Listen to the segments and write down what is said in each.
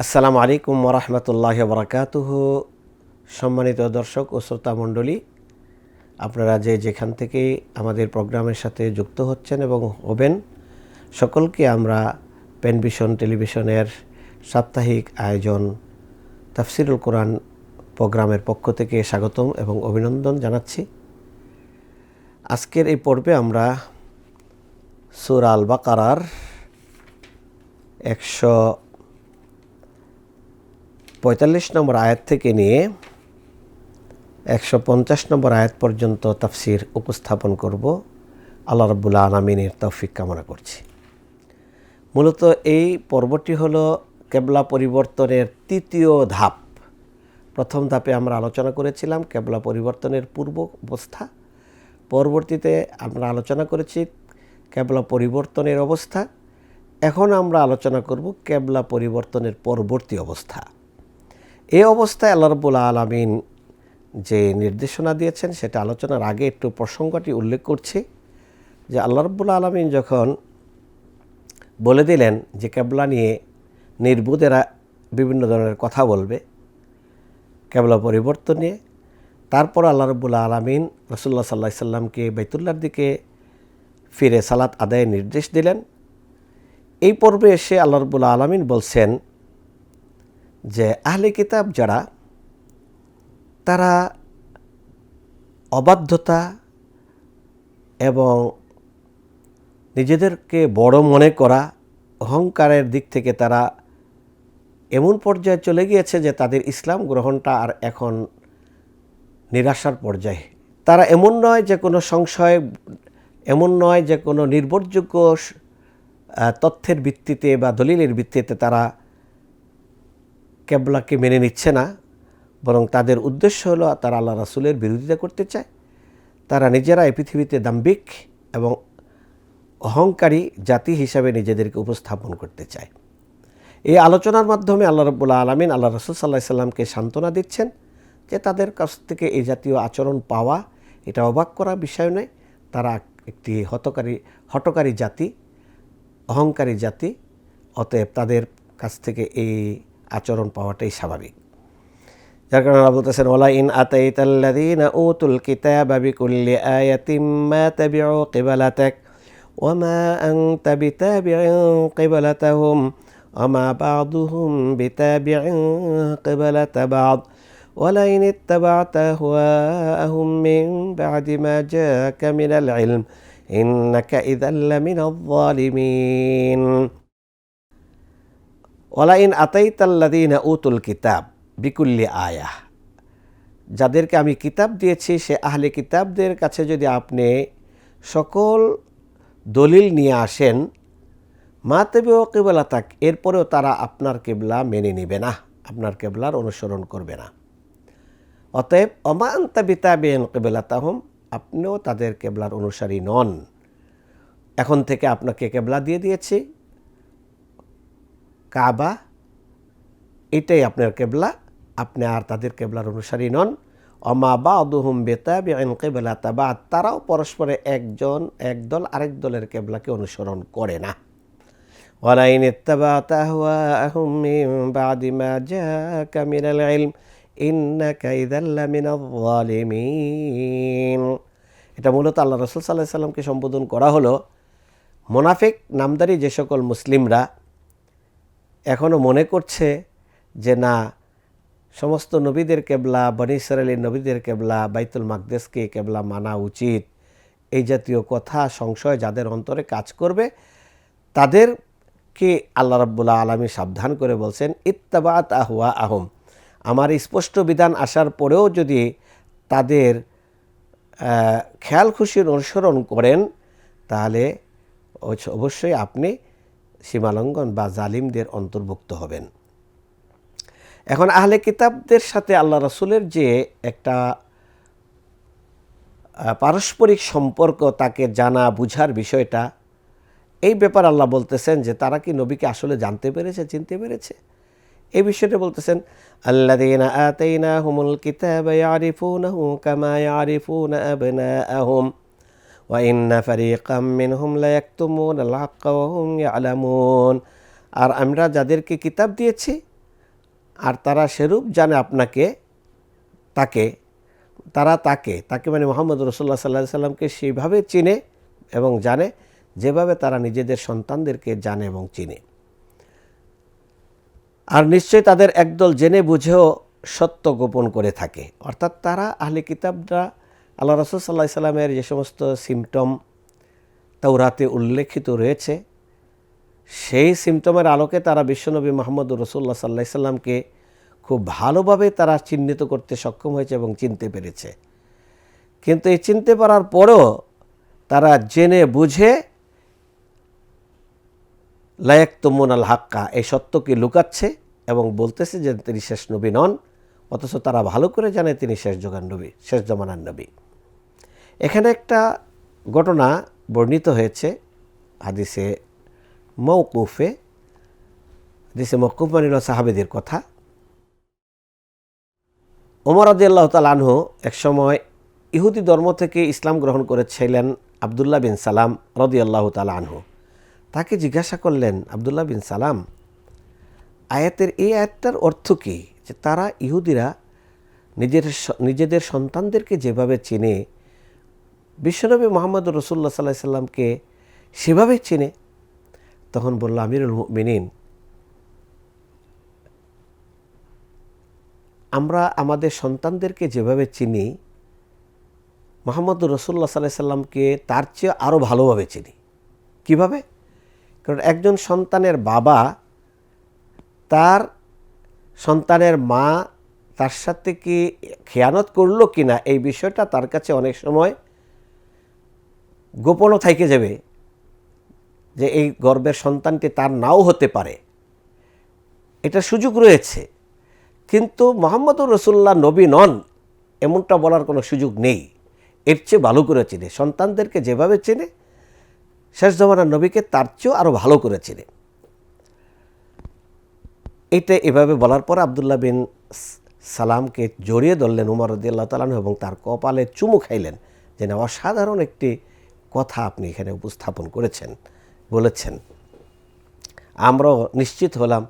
আসসালামু আলাইকুম ওরহমতুল্লাহ বরকাতুহ সম্মানিত দর্শক ও শ্রোতা মণ্ডলী, আপনারা যে যেখান থেকে আমাদের প্রোগ্রামের সাথে যুক্ত হচ্ছেন এবং হবেন, সকলকে আমরা পেনভিশন টেলিভিশনের সাপ্তাহিক আয়োজন তাফসিরুল কোরআন প্রোগ্রামের পক্ষ থেকে স্বাগতম এবং অভিনন্দন জানাচ্ছি। আজকের এই পর্বে আমরা সুর আল বাকারার একশো পঁয়তাল্লিশ নম্বর আয়াত থেকে নিয়ে একশো পঞ্চাশ নম্বর আয়াত পর্যন্ত তাফসির উপস্থাপন করব। আল্লাহ রব্বুল আলমিনের তৌফিক কামনা করছি। মূলত এই পর্বটি হলো কেবলা পরিবর্তনের তৃতীয় ধাপ। প্রথম ধাপে আমরা আলোচনা করেছিলাম কেবলা পরিবর্তনের পূর্ব অবস্থা। পরবর্তীতে আমরা আলোচনা করেছি কেবলা পরিবর্তনের অবস্থা। এখন আমরা আলোচনা করব কেবলা পরিবর্তনের পরবর্তী অবস্থা। এই অবস্থায় আল্লাহ রব্বুল আলমিন যে নির্দেশনা দিয়েছেন, সেটা আলোচনার আগে একটু প্রসঙ্গটি উল্লেখ করছি যে আল্লাহ রব্বুল আলমিন যখন বলে দিলেন যে কেবলা নিয়ে নির্বুদেরা বিভিন্ন ধরনের কথা বলবে, কেবলা পরিবর্তন নিয়ে, তারপর আল্লাহ রব্বুল আলমিন রসুল্লাহ সাল্লাহ সাল্লামকে বাইতুল্লার দিকে ফিরে সালাত আদায়ের নির্দেশ দিলেন। এই পর্বে এসে আল্লাহ রব্বুল আলমিন বলছেন যে আহলে কিতাব যারা, তারা অবাধ্যতা এবং নিজেদেরকে বড় মনে করা, অহংকারের দিক থেকে তারা এমন পর্যায়ে চলে গিয়েছে যে তাদের ইসলাম গ্রহণটা আর এখন নিরাশার পর্যায়ে। তারা এমন নয় যে কোনো সংশয়, এমন নয় যে কোনো নির্ভরযোগ্য তথ্যের ভিত্তিতে বা দলিলের ভিত্তিতে তারা কেবলাকে মেনে নিচ্ছে না, বরং তাদের উদ্দেশ্য হলো তারা আল্লাহ রাসুলের বিরোধিতা করতে চায়। তারা নিজেরা এই পৃথিবীতে দাম্বিক এবং অহংকারী জাতি হিসাবে নিজেদেরকে উপস্থাপন করতে চায়। এই আলোচনার মাধ্যমে আল্লাহ রব্বুল্লা আলমিন আল্লাহ রসুল সাল্লাহ সাল্লামকে সান্ত্বনা দিচ্ছেন যে তাদের কাছ থেকে এই জাতীয় আচরণ পাওয়া, এটা অবাক করা বিষয় নয়। তারা একটি হতকারী, হটকারী জাতি, অহংকারী জাতি, অতএব তাদের কাছ থেকে এই আচরণ পাওয়াটাই স্বাভাবিক যার কারণে আল্লাহ বলতেছেন ওলা ইন আতাইতাল্লাযীনা উতুল কিতাবা বিকুল্লি আয়াতিম মা তাবিউ কিবালাতাক ওমা আনতা বিতাবিউন কিবালাতাহুম ওমা বা'দুহুম বিতাবিউন কিবালাতা বা'দ ولئن اتبعت أهواءهم من بعد ما جاءك من العلم إنك إذا لمن الظالمين ওলাইন আতাই আতাইতাল্লাদিনা উতুল কিতাব বিকুল্লি আয়া যাদেরকে আমি কিতাব দিয়েছি, সে আহলে কিতাবদের কাছে যদি আপনি সকল দলিল নিয়ে আসেন, মা তেবে ও কেবলা তাক এরপরেও তারা আপনার কেবলা মেনে নেবে না, আপনার কেবলার অনুসরণ করবে না। অতএব অমান্তা বিতাবেন কেবলা তাহম আপনিও তাদের কেবলার অনুসারী নন। এখন থেকে আপনাকে কেবলা দিয়ে দিয়েছি কাবা, এটাই আপনার কেবলা, আপনি আর তাদের কেবলার অনুসারী নন। অমা বা অদুহুম বেতা বেআইন কেবলা তাবা তারাও পরস্পরে একজন একদল আরেক দলের কেবলাকে অনুসরণ করে না। ওয়ালাইন ইত্তাবাতা আহওয়াহুম মিন বাদি মা জাআকা মিনাল ইলম, ইন্নাকা ইযাল এটা মূলত আল্লাহ রসুল আলাইহি সাল্লামকে সম্বোধন করা হলো। মোনাফিক, নামদারি যে সকল মুসলিমরা এখনও মনে করছে যে না, সমস্ত নবীদের কেবলা, বনি ইসরায়েলের নবীদের কেবলা, বাইতুল মাকদেশকে কেবলা মানা উচিত। এই জাতীয় কথা, সংশয় যাদের অন্তরে কাজ করবে, তাদেরকে আল্লাহ রাব্বুল্লাহ আলমী সাবধান করে বলছেন ইত্তাবাত আহুয়া আহম আমার স্পষ্ট বিধান আসার পরেও যদি তাদের খেয়াল খুশির অনুসরণ করেন, তাহলে অবশ্যই আপনি সীমালঙ্ঘন বা জালিমদের অন্তর্ভুক্ত হবেন। এখন আহলে কিতাবদের সাথে আল্লাহ রসুলের যে একটা পারস্পরিক সম্পর্ক তাকে জানা, বুঝার বিষয়টা, এই ব্যাপার আল্লাহ বলতেছেন যে তারা কি নবীকে আসলে জানতে পেরেছে, চিনতে পেরেছে? এই বিষয়টা বলতেছেন, আল্লাযীনা আতাইনাহুমুল কিতাবা ইয়ারিফুনাহু ওয়া ইন্না ফারীকাম মিনহুম ইয়াকতুমুনাল হাক্কা ওয়া আর আমরা যাদেরকে কিতাব দিয়েছি, আর তারা সেরূপ জানে আপনাকে, তাকে, তারা তাকে তাকে মানে মোহাম্মদ রসুল্লাহ সাল্লাহ সাল্লামকে সেইভাবে চিনে এবং জানে, যেভাবে তারা নিজেদের সন্তানদেরকে জানে এবং চিনে। আর নিশ্চয়ই তাদের একদল জেনে বুঝেও সত্য গোপন করে থাকে। অর্থাৎ তারা আহলে কিতাবরা আল্লাহ রসুল সাল্লাহ সাল্লামের যে সমস্ত সিমটম তাওরাতে উল্লেখিত রয়েছে, সেই সিমটমের আলোকে তারা বিশ্বনবী মোহাম্মদ রসুল্লাহ সাল্লাহ সাল্লামকে খুব ভালোভাবে তারা চিহ্নিত করতে সক্ষম হয়েছে এবং চিনতে পেরেছে। কিন্তু এই চিনতে পারার পরেও তারা জেনে বুঝে লায়ক তমুন আল হাক্কা এই সত্যকে লুকাচ্ছে এবং বলতেছে যে তিনি শেষ নবী নন, অথচ তারা ভালো করে জানে তিনি শেষ জগান নবী, শেষ জমানার নবী। এখানে একটা ঘটনা বর্ণিত হয়েছে। হাদিসে মৌকুফে হাদিসে মৌকুফ মানিল সাহাবেদের কথা। ওমর আদিয়াল্লাহ তাল আনহু একসময় ইহুদি ধর্ম থেকে ইসলাম গ্রহণ করেছিলেন আবদুল্লাহ বিন সালাম রদি আল্লাহ আনহু। তাকে জিজ্ঞাসা করলেন, আবদুল্লাহ বিন সালাম, আয়াতের এই আয়াতটার অর্থ কী? যে তারা ইহুদিরা নিজের নিজেদের সন্তানদেরকে যেভাবে চেনে বিশ্বনবী মোহাম্মদ রসুল্লাহ সাল্লাহ সাল্লামকে সেভাবে চেনে। তখন বলল, আমিরুল মিনিন আমরা আমাদের সন্তানদেরকে যেভাবে চিনি, মোহাম্মদ রসুল্লাহ সাল্লাহ সাল্লামকে তার চেয়ে আরও ভালোভাবে চিনি। কীভাবে? কারণ একজন সন্তানের বাবা, তার সন্তানের মা তার সাথে কি খেয়ানত করল কি না এই বিষয়টা তার কাছে অনেক সময় গোপনও থাইকে যাবে যে এই গর্বের সন্তানটি তার নাও হতে পারে। এটা সুযোগ রয়েছে। কিন্তু মোহাম্মদুর রসুল্লাহ নবী নন, এমনটা বলার কোনো সুযোগ নেই। এর চেয়ে ভালো করে চিনে। সন্তানদেরকে যেভাবে চেনে, শেষ জমানার নবীকে তার চেয়েও আরও ভালো করে চিনে। এটা এভাবে বলার পর আবদুল্লাহ বিন সালামকে জড়িয়ে ধরলেন উমর রদিয়াল্লাহ তালান এবং তার কপালে চুমু খাইলেন, যেন অসাধারণ একটি কথা আপনি এখানে উপস্থাপন করেছেন বলেছেন আমরাও নিশ্চিত হলাম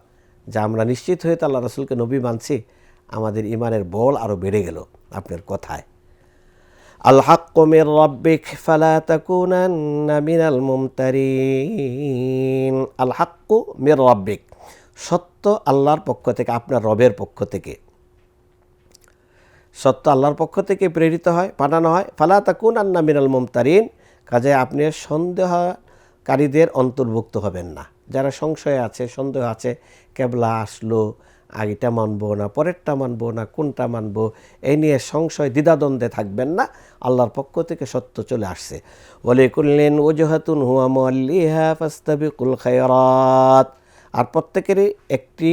যে আমরা নিশ্চিত হয়ে তো আল্লাহ রসুলকে নবী মানছি আমাদের ইমানের বল আরও বেড়ে গেল আপনার কথায় الحق من ربك فلا تكونن من الممترين الحق من ربك সত্য আল্লাহর পক্ষ থেকে আপনার রবের পক্ষ থেকে সত্য আল্লাহর পক্ষ থেকে প্রেরিত হয় পাঠানো হয় ফালা তাকুন আন্না মিনাল মুমতারিন কাজে আপনি সন্দেহকারীদের অন্তর্ভুক্ত হবেন না। যারা সংশয়ে আছে, সন্দেহ আছে, কেবলা আসলো আগেটা মানবো না, পরেরটা মানবো না, কোনটা মানবো, এই নিয়ে সংশয়, দ্বিধাদ্বন্দ্বে থাকবেন না। আল্লাহর পক্ষ থেকে সত্য চলে আসছে। বলে করলেন ওজহাতুন হুয়া মল্লিহা ফাস্তাবিকুল খায়রাত। আর প্রত্যেকেরই একটি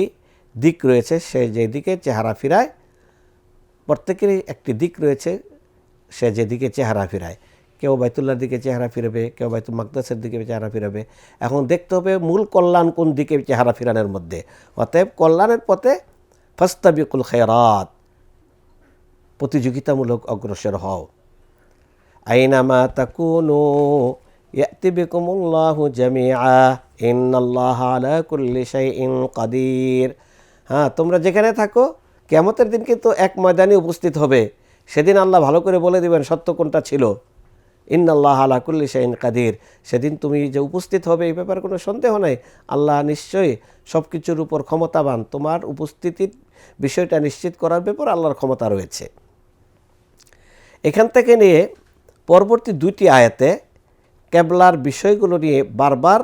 দিক রয়েছে, সে যেদিকে চেহারা ফিরায়, প্রত্যেকেরই একটি দিক রয়েছে, সে যেদিকে চেহারা ফিরায়। কেউ বাইতুল্লার দিকে চেহারা ফিরবে, কেউ বাইতুল মাকদাসের দিকে চেহারা ফিরবে। এখন দেখতে হবে মূল কল্যাণ কোন দিকে চেহারা ফিরানোর মধ্যে। অতএব কল্যাণের পথে ফাস্তাবিকুল খেরাত প্রতিযোগিতামূলক অগ্রসর হও। আইনামা তাকুনু ইয়াতি বিকুমুল্লাহু জামিআ, ইন্নাল্লাহা আলা কুল্লি শাইইন কাদির। হ্যাঁ তোমরা যেখানে থাকো কেমতের দিন কিন্তু এক ময়দানে উপস্থিত হবে। সেদিন আল্লাহ ভালো করে বলে দিবেন সত্য কোনটা ছিল। ইন্নাল্লাহ আলা কুল্লি শাইন কাদির। সেদিন তুমি যে উপস্থিত হবে, এই ব্যাপারে কোনো সন্দেহ নাই। আল্লাহ নিশ্চয়ই সব কিছুর উপর ক্ষমতাবান। তোমার উপস্থিতির বিষয়টা নিশ্চিত করার ব্যাপার আল্লাহর ক্ষমতা রয়েছে। এখান থেকে নিয়ে পরবর্তী দুইটি আয়াতে কেবলার বিষয়গুলো নিয়ে বারবার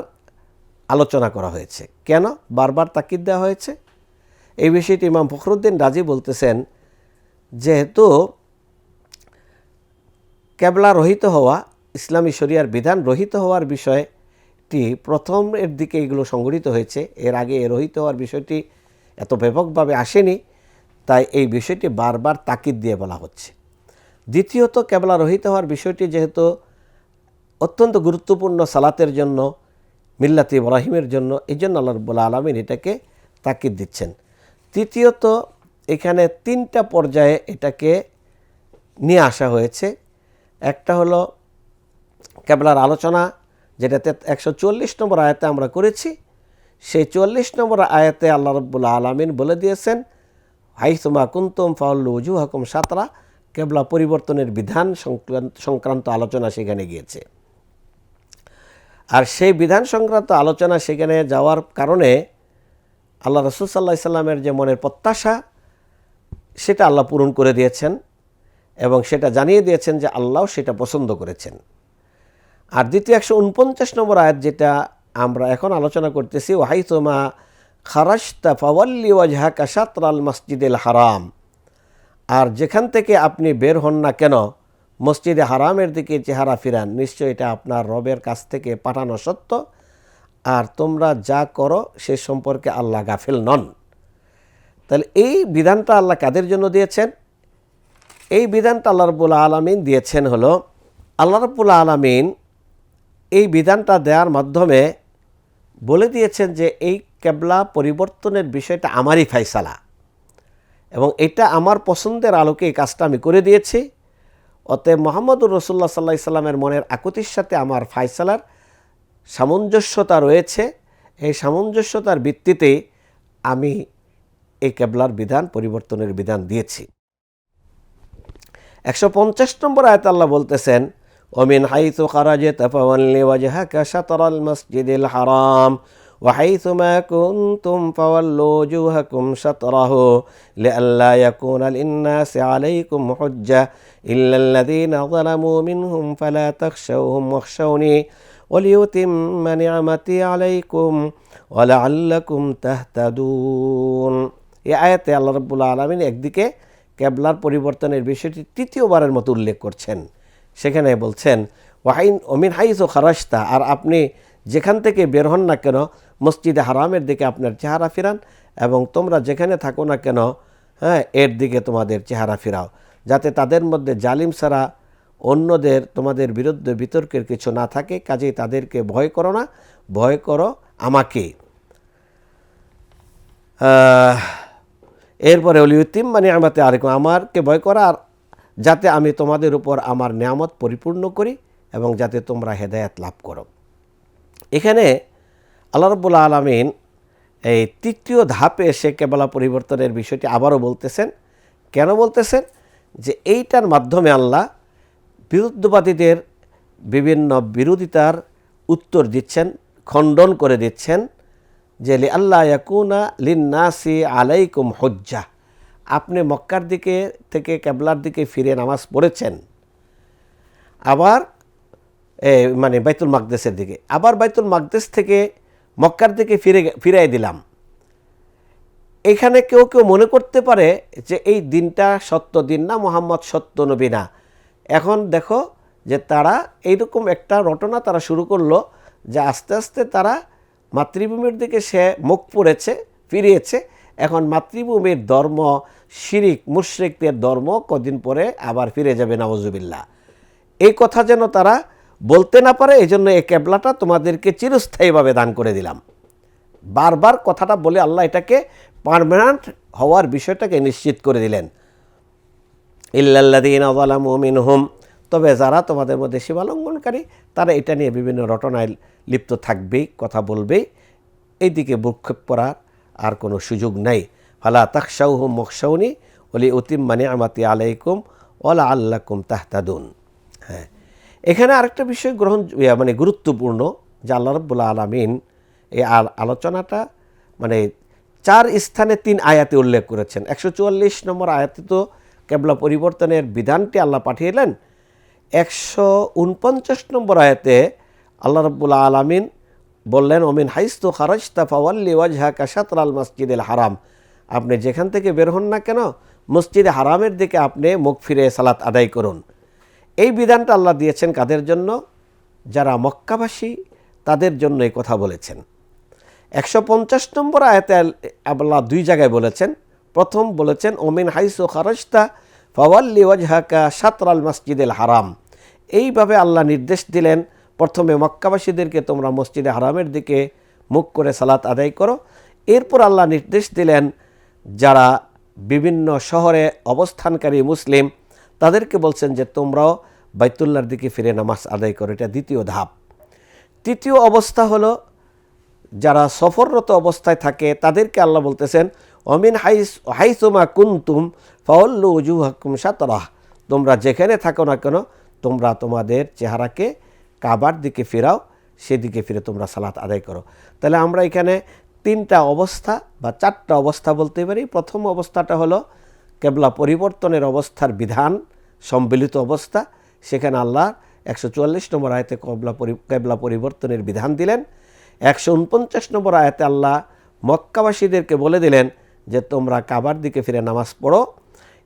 আলোচনা করা হয়েছে। কেন? বারবার তাকিদ দেওয়া হয়েছে। এই বিষয়টি ইমাম ফখরুদ্দিন রাজি বলতেছেন, যেহেতু কেবলা রহিত হওয়া, ইসলামী শরিয়ার বিধান রহিত হওয়ার বিষয়টি প্রথম এর দিকে এগুলো সংগঠিত হয়েছে। এর আগে রহিত হওয়ার বিষয়টি এত ব্যাপকভাবে আসেনি, তাই এই বিষয়টি বারবার তাকিদ দিয়ে বলা হচ্ছে। দ্বিতীয়ত, কেবলা রহিত হওয়ার বিষয়টি যেহেতু অত্যন্ত গুরুত্বপূর্ণ সালাতের জন্য, মিল্লাতি ইব্রাহিমের জন্য এই জন্য আল্লাহ রব্বুল আলমিন এটাকে তাকিদ দিচ্ছেন। তৃতীয়ত, এখানে তিনটা পর্যায়ে এটাকে নিয়ে আসা হয়েছে। একটা হলো কেবলার আলোচনা যেটাতে একশো চল্লিশ নম্বর আয়াতে আমরা করেছি। সেই চল্লিশ নম্বর আয়াতে আল্লাহ রব্বুল আলমিন বলে দিয়েছেন, হাইসুমা কুন্তম ফাউল্লু উজু হকম সাতরা কেবলা পরিবর্তনের বিধান সংক্রান্ত সংক্রান্ত আলোচনা সেখানে গিয়েছে। আর সেই বিধান সংক্রান্ত আলোচনা সেখানে যাওয়ার কারণে আল্লাহ রসুল সাল্লাহ সাল্লামের যে মনের প্রত্যাশা, সেটা আল্লাহ পূরণ করে দিয়েছেন। এবং সেটা জানিয়ে দিয়েছেন যে আল্লাহ সেটা পছন্দ করেছেন। আর দ্বিতীয় একশো উনপঞ্চাশ নম্বর আয়াত যেটা আমরা এখন আলোচনা করতেছি ওয়াহাইতোমা খারাস্তা ফাওয়াল্লি ওয়াজহাকা সাতরাল মসজিদুল হারাম। আর যেখান থেকে আপনি বের হন না কেন, মসজিদে হারামের দিকে চেহারা ফিরান, নিশ্চয় এটা আপনার রবের কাছ থেকে পাঠানো সত্য। আর তোমরা যা করো, সে সম্পর্কে আল্লাহ গাফিল নন। তাহলে এই বিধানটা আল্লাহ কাদের জন্য দিয়েছেন? এই বিধানটা আল্লাহ রব্বুল আলমিন দিয়েছেন হলো, আল্লাহ রব্বুল আলমিন এই বিধানটা দেওয়ার মাধ্যমে বলে দিয়েছেন যে এই কেবলা পরিবর্তনের বিষয়টা আমারই ফাইসালা এবং এটা আমার পছন্দের আলোকে এই কাজটা আমি করে দিয়েছি। অতএব মোহাম্মদুর রসুল্লাহ সাল্লাহ সাল্লামের মনের আকুতির সাথে আমার ফাইসালার সামঞ্জস্যতা রয়েছে। এই সামঞ্জস্যতার ভিত্তিতে আমি এই কেবলার বিধান, পরিবর্তনের বিধান দিয়েছি। একশো পঞ্চাশ নম্বর আয়ত আল্লাহ বলতেছেন ওমিন হাইতু খারাজে তাফাওয়াল্লি ওয়াজহাকা শাতরাল মসজিদিল হারাম وحيث ما كنتم فولوا وجوهكم شطره لئلا يكون للناس عليكم حجة إلا الذين ظلموا منهم فلا تخشوهم واخشوني وليتم نعمتي عليكم ولعلكم تهتدون এই আয়াতে আল্লাহ রব্বুল আলমিন একদিকে ক্যাবলার পরিবর্তনের বিষয়টি তৃতীয়বারের মতো উল্লেখ করছেন। সেখানে বলছেন, ওয়াইন অমিন হাইজ ও খারাস্তা আর আপনি যেখান থেকে বের হন না কেন, মসজিদে হারামের দিকে আপনার চেহারা ফিরান এবং তোমরা যেখানে থাকো না কেন হ্যাঁ এর দিকে তোমাদের চেহারা ফিরাও। যাতে তাদের মধ্যে জালিম ছাড়া অন্যদের তোমাদের বিরুদ্ধে বিতর্কের কিছু না থাকে, কাজেই তাদেরকে ভয় করো না, ভয় করো আমাকে। এরপরে অলিউদ্দিম মানে আমাতে আরেকম আমারকে ভয় করা আর যাতে আমি তোমাদের উপর আমার নিয়ামত পরিপূর্ণ করি এবং যাতে তোমরা হেদায়াত লাভ করো। এখানে আল্লাহ রব্বুল আলমিন এই তৃতীয় ধাপে এসে কেবলা পরিবর্তনের বিষয়টি আবারও বলতেছেন। কেন বলতেছেন? যে এইটার মাধ্যমে আল্লাহ বিরুদ্ধবাদীদের বিভিন্ন বিরোধিতার উত্তর দিচ্ছেন, খণ্ডন করে দিচ্ছেন। যে লি আল্লাহ ইয়াকুনা লিন্নাসি আলাইকুম হজ্জা। আপনি মক্কার দিকে থেকে কেবলার দিকে ফিরে নামাজ পড়েছেন। আবার মানে বাইতুল মাকদেসের দিকে। আবার বাইতুল মাকদেস থেকে মক্কার দিকে ফিরে, ফিরাই দিলাম। এখানে কেউ কেউ মনে করতে পারে যে এই দিনটা সত্য দিন না, মোহাম্মদ সত্য নবী না। এখন দেখো যে তারা এইরকম একটা রটনা তারা শুরু করল যে আস্তে আস্তে তারা মাতৃভূমির দিকে সে মুখ পড়েছে, ফিরিয়েছে। এখন মাতৃভূমির ধর্ম শিরিক, মুশরিকদের ধর্ম কদিন পরে আবার ফিরে যাবে নওয়াজুবিল্লাহ এই কথা যেন তারা বলতে না পারে এই জন্য এই ক্যাবলাটা তোমাদেরকে চিরস্থায়ীভাবে দান করে দিলাম। বারবার কথাটা বলে আল্লাহ এটাকে পারমানেন্ট হওয়ার বিষয়টাকে নিশ্চিত করে দিলেন। ইল্লাল্লাদিন আলামু মিনহুম তবে যারা তোমাদের মধ্যে সীমালঙ্ঘনকারী, তারা এটা নিয়ে বিভিন্ন রটনায় লিপ্ত থাকবেই, কথা বলবেই। এইদিকে ভূক্ষেপ করার আর কোনো সুযোগ নাই। ফালা তাকসাউহুম মকসাউনি ওলি অতিম মানে আমাতি আলাইকুম ওলা আল্লাকুম তাহতাদুন। হ্যাঁ এখানে আরেকটা বিষয় গ্রহণ মানে গুরুত্বপূর্ণ যে আল্লাহ রব্বুল্লা আলমিন এই আল- আলোচনাটা মানে চার স্থানে তিন আয়াতে উল্লেখ করেছেন। একশো চুয়াল্লিশ নম্বর আয়াতে তো কেবলা পরিবর্তনের বিধানটি আল্লাহ পাঠিয়েলেন। একশো উনপঞ্চাশ নম্বর আয়াতে আল্লাহ রব্বুল্লা আলমিন বললেন অমিন হাইস্তু খারাজতা ফাওয়াল্লি ওয়াজহা কাশাতর আল মসজিদুল হারাম। আপনি যেখান থেকে বের হন না কেন, মসজিদে হারামের দিকে আপনি মুখ ফিরে সালাত আদায় করুন। এই বিধানটা আল্লাহ দিয়েছেন কাদের জন্য? যারা মক্কাবাসী, তাদের জন্য এই কথা বলেছেন। একশো পঞ্চাশ নম্বর আয়াতে আল- আল্লাহ দুই জায়গায় বলেছেন। প্রথম বলেছেন, ওমিন হাইসু খারস্তা ফাওয়াল্লি ওয়াজহাকা সাতরাল মসজিদুল হারাম। এইভাবে আল্লাহ নির্দেশ দিলেন, প্রথমে মক্কাবাসীদেরকে তোমরা মসজিদে হারামের দিকে মুখ করে সালাত আদায় করো। এরপর আল্লাহ নির্দেশ দিলেন, যারা বিভিন্ন শহরে অবস্থানকারী মুসলিম, তাদেরকে বলছেন যে তোমরাও বাইতুল্লার দিকে ফিরে নামাজ আদায় করো। এটা দ্বিতীয় ধাপ। তৃতীয় অবস্থা হলো যারা সফররত অবস্থায় থাকে, তাদেরকে আল্লাহ বলতেছেন, অমিন হাইস, হাইসুমা কুন্তুম ফাউল্লু উজু হাকুম সাতরাহ তোমরা যেখানে থাকো না কেন, তোমরা তোমাদের চেহারাকে কাবার দিকে ফেরাও, সেদিকে ফিরে তোমরা সালাত আদায় করো। তাহলে আমরা এখানে তিনটা অবস্থা বা চারটা অবস্থা বলতে পারি। প্রথম অবস্থাটা হলো কেবলা পরিবর্তনের অবস্থার বিধান, সম্মিলিত অবস্থা। সেখানে আল্লাহ একশো চুয়াল্লিশ নম্বর আয়তে কবলা কেবলা পরিবর্তনের বিধান দিলেন। একশো উনপঞ্চাশ নম্বর আয়াতে আল্লাহ মক্কাবাসীদেরকে বলে দিলেন যে তোমরা কাবার দিকে ফিরে নামাজ পড়ো।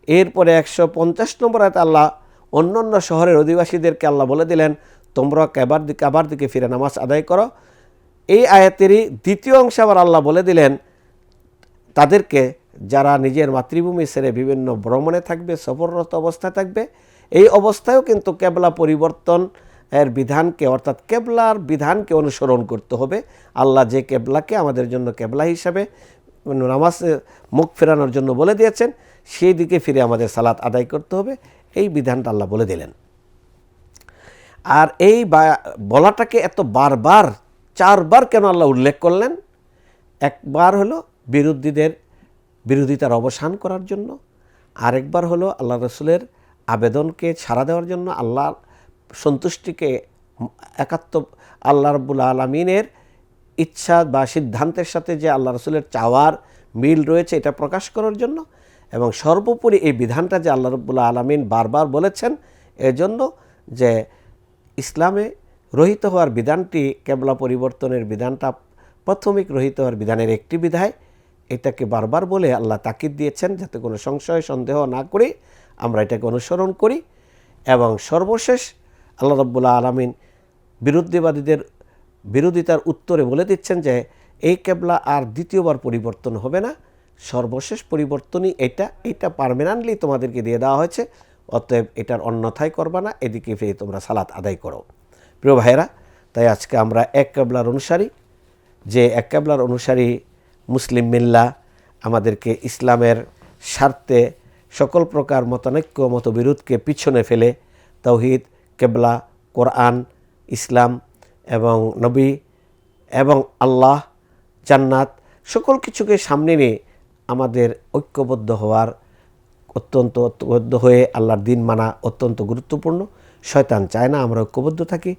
এরপরে একশো পঞ্চাশ নম্বর আয়াতে আল্লাহ অন্য অন্য শহরের অধিবাসীদেরকে আল্লাহ বলে দিলেন, তোমরা কাবার দিকে কাবার দিকে ফিরে নামাজ আদায় করো। এই আয়াতেরই দ্বিতীয় অংশে আবার আল্লাহ বলে দিলেন, তাদেরকে যারা নিজের মাতৃভূমি ছেড়ে বিভিন্ন ভ্রমণে থাকবে, সফররত অবস্থায় থাকবে, এই অবস্থায়ও কিন্তু কেবলা পরিবর্তন এর বিধানকে, অর্থাৎ কেবলার বিধানকে অনুসরণ করতে হবে। আল্লাহ যে কেবলাকে আমাদের জন্য কেবলা হিসাবে নামাজ, মুখ ফেরানোর জন্য বলে দিয়েছেন, সেই দিকে ফিরে আমাদের সালাত আদায় করতে হবে। এই বিধানটা আল্লাহ বলে দিলেন। আর এই বলাটাকে এত বারবার, চারবার কেন আল্লাহ উল্লেখ করলেন? একবার হলো বিরোধীদের বিরোধিতার অবসান করার জন্য। আরেকবার হলো আল্লাহ রসুলের আবেদনকে ছাড়া দেওয়ার জন্য আল্লাহর সন্তুষ্টিকে একাত্ম আল্লাহ রব্বুল আলমিনের ইচ্ছা বা সিদ্ধান্তের সাথে যে আল্লাহ রসুলের চাওয়ার মিল রয়েছে এটা প্রকাশ করার জন্য এবং সর্বোপরি এই বিধানটা যে আল্লাহ রব্বুল্লা আলমিন বারবার বলেছেন এজন্য যে ইসলামে রহিত হওয়ার বিধানটি কেবলা পরিবর্তনের বিধানটা প্রাথমিক রহিত হওয়ার বিধানের একটি বিধায় এটাকে বারবার বলে আল্লাহ তাকিদ দিয়েছেন যাতে কোনো সংশয়, সন্দেহ না করে আমরা এটাকে অনুসরণ করি এবং সর্বশেষ আল্লাহ রব্বুল্লা আলমিন বিরুদ্ধবাদীদের বিরোধিতার উত্তরে বলে দিচ্ছেন যে, এই কেবলা আর দ্বিতীয়বার পরিবর্তন হবে না। সর্বশেষ পরিবর্তনই এটা এটা পারমানেন্টলি তোমাদেরকে দিয়ে দেওয়া হয়েছে। অতএব এটার অন্যথায় করবা না, এদিকে ফিরে তোমরা সালাত আদায় করো। প্রিয় ভাইরা তাই আজকে আমরা এক কেবলার অনুসারী, যে এক কেবলার অনুসারী মুসলিম মিল্লা আমাদেরকে ইসলামের স্বার্থে সকল প্রকার মতানৈক্য, মতবিরোধকে পিছনে ফেলে তৌহিদ কেবলা, কোরআন, ইসলাম এবং নবী এবং আল্লাহ, জান্নাত সকল কিছুকে সামনে নিয়ে আমাদের ঐক্যবদ্ধ হওয়ার অত্যন্ত ঐক্যবদ্ধ হয়ে আল্লাহর দিন মানা অত্যন্ত গুরুত্বপূর্ণ। শয়তান চায় না আমরা ঐক্যবদ্ধ থাকি।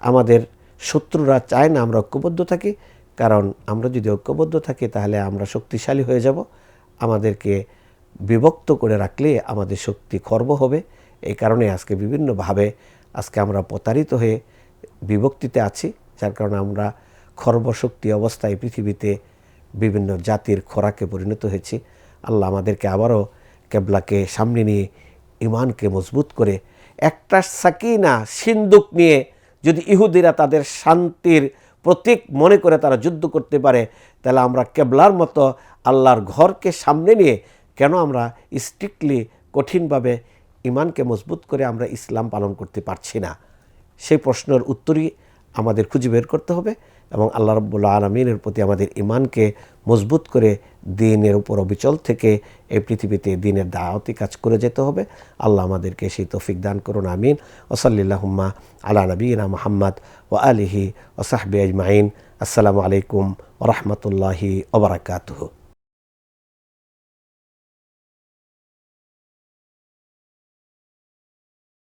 আমাদের শত্রুরা চায় না আমরা ঐক্যবদ্ধ থাকি। কারণ আমরা যদি ঐক্যবদ্ধ থাকি তাহলে আমরা শক্তিশালী হয়ে যাব। আমাদেরকে বিভক্ত করে রাখলে আমাদের শক্তি খর্ব হবে। এই কারণে আজকে বিভিন্নভাবে আজকে আমরা প্রতারিত হয়ে বিভক্তিতে আছি, যার কারণে আমরা খর্বশক্তি অবস্থায় পৃথিবীতে বিভিন্ন জাতির খোরাকে পরিণত হয়েছি। আল্লাহ আমাদেরকে আবারও কেবলাকে সামনে নিয়ে ইমানকে মজবুত করে একটা সাকিনা, সিন্দুক নিয়ে যদি ইহুদিরা তাদের শান্তির প্রতীক মনে করে তারা যুদ্ধ করতে পারে, তাহলে আমরা কেবলার মতো আল্লাহর ঘরকে সামনে নিয়ে কেন আমরা স্ট্রিক্টলি কঠিনভাবে ইমানকে মজবুত করে আমরা ইসলাম পালন করতে পারছি না। সেই প্রশ্নের উত্তরই আমাদের খুঁজে বের করতে হবে এবং আল্লাহ রব্বুল্লা আলমিনের প্রতি আমাদের ইমানকে মজবুত করে দিনের উপর অবিচল থেকে এই পৃথিবীতে দিনের দাওয়াতি কাজ করে যেতে হবে। আল্লাহ আমাদেরকে সেই তৌফিক দান করুন, আমিন। ওসল্লাহুম্মা আলা নবীনা মোহাম্মদ ও আলিহি ওসাহবি আজমাইন। আসসালামু আলাইকুম ওরহমতুল্লাহি ওবরাকাতহ